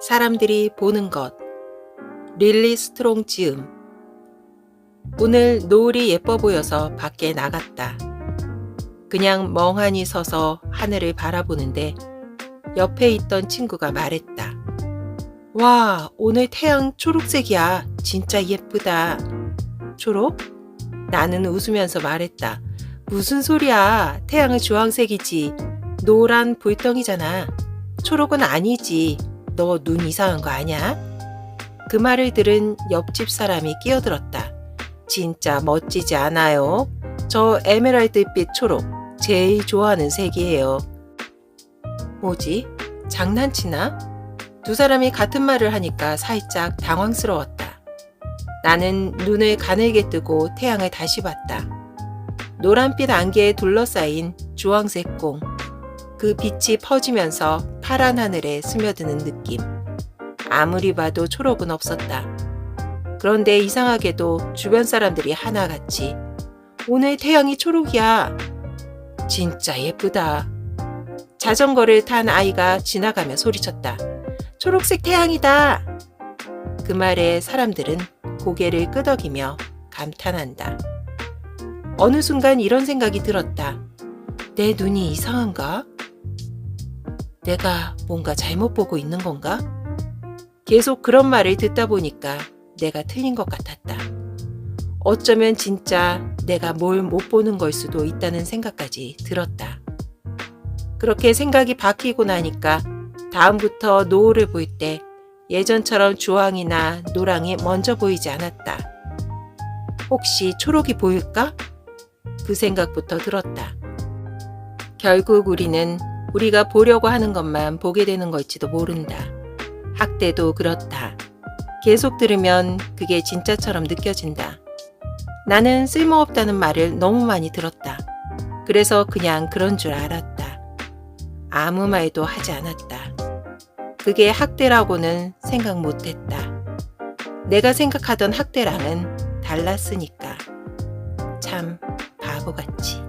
사람들이 보는 것. 릴리 스트롱 지음. 오늘 노을이 예뻐 보여서 밖에 나갔다. 그냥 멍하니 서서 하늘을 바라보는데 옆에 있던 친구가 말했다. 와, 오늘 태양 초록색이야. 진짜 예쁘다. 초록? 나는 웃으면서 말했다. 무슨 소리야. 태양은 주황색이지. 노란 불덩이잖아. 초록은 아니지. 너 눈 이상한 거 아냐? 그 말을 들은 옆집 사람이 끼어들었다. 진짜 멋지지 않아요? 저 에메랄드빛 초록. 제일 좋아하는 색이에요. 뭐지? 장난치나? 두 사람이 같은 말을 하니까 살짝 당황스러웠다. 나는 눈을 가늘게 뜨고 태양을 다시 봤다. 노란빛 안개에 둘러싸인 주황색 공. 그 빛이 퍼지면서 파란 하늘에 스며드는 느낌. 아무리 봐도 초록은 없었다. 그런데 이상하게도 주변 사람들이 하나같이 오늘 태양이 초록이야. 진짜 예쁘다. 자전거를 탄 아이가 지나가며 소리쳤다. 초록색 태양이다. 그 말에 사람들은 고개를 끄덕이며 감탄한다. 어느 순간 이런 생각이 들었다. 내 눈이 이상한가? 내가 뭔가 잘못 보고 있는 건가? 계속 그런 말을 듣다 보니까 내가 틀린 것 같았다. 어쩌면 진짜 내가 뭘 못 보는 걸 수도 있다는 생각까지 들었다. 그렇게 생각이 바뀌고 나니까 다음부터 노을을 볼 때 예전처럼 주황이나 노랑이 먼저 보이지 않았다. 혹시 초록이 보일까? 그 생각부터 들었다. 결국 우리는 우리가 보려고 하는 것만 보게 되는 걸지도 모른다. 학대도 그렇다. 계속 들으면 그게 진짜처럼 느껴진다. 나는 쓸모없다는 말을 너무 많이 들었다. 그래서 그냥 그런 줄 알았다. 아무 말도 하지 않았다. 그게 학대라고는 생각 못 했다. 내가 생각하던 학대랑은 달랐으니까. 참 바보같이.